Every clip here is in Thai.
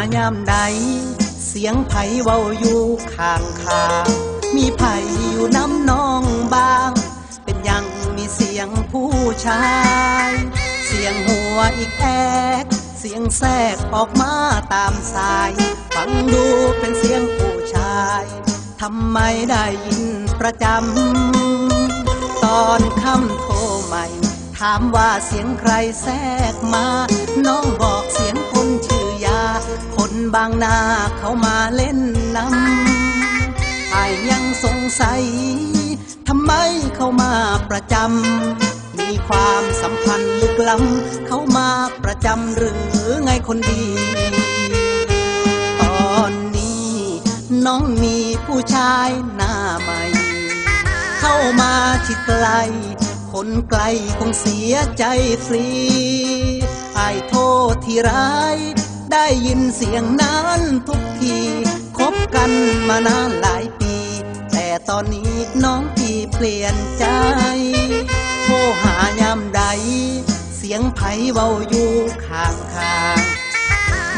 ายามใด เสียงไผเว้าอยู่ข้างคางมีไผอยู่น้ำน้องบาง เป็นยังมีเสียงผู้ชาย เสียงหัวอีกแอกเสียงแทรกออกมาตามสาย ฟังดูเป็นเสียงผู้ชายทำไมได้ยินประจำ ตอนค่ำโทรใหม่ ถามว่าเสียงใครแทรกมา น้องบอก บางนาเขามาเล่นนำอายยังสงสัยทำไมเขามาประจำ มีความสัมพันธ์ลึกล้ำเขามาประจำหรือไงคนดี ตอนนี้น้องมีผู้ชายหน้าใหม่ เข้ามาชิดไกล คนไกลคงเสียใจฟรีอายโทษที่ร้าย ได้ยินเสียงนั้นทุกที คบกันมานานหลายปี แต่ตอนนี้น้องพี่เปลี่ยนใจ โทรหายามใด เสียงไผเบาอยู่ข้างทาง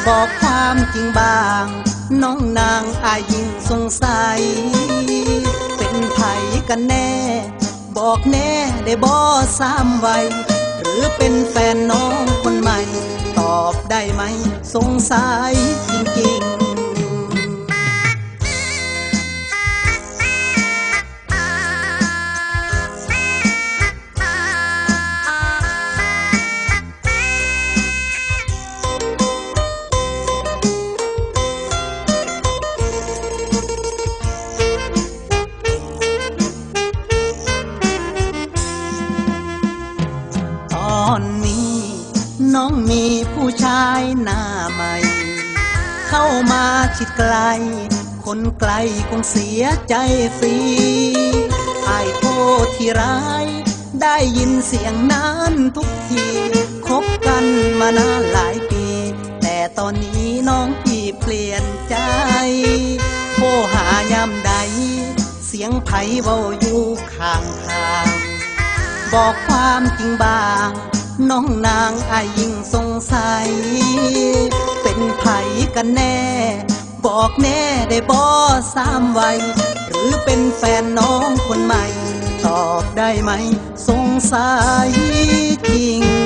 บอกความจริงบาง น้องนางอายิ่งสงสัย เป็นไผกันแน่ บอกแน่ได้บอสามไว้หรือเป็นแฟนน้องคนใหม่ อบได้ไหม สงสัยจริง น้องมีผู้ชายหน้าใหม่ เข้ามาชิดไกล คนไกลคงเสียใจฟรีไอ้โทษที่ร้าย ได้ยินเสียงนั้นทุกที คบกันมานานหลายปี แต่ตอนนี้น้องพี่เปลี่ยนใจโทรหายามใด เสียงไผเบาอยู่ข้างทาง บอกความจริงบาง น้องนางอายิ่งสงสัย เป็นไผกันแน่ บอกแน่ได้บอสามไว้หรือเป็นแฟนน้องคนใหม่ ตอบได้ไหม สงสัยจริง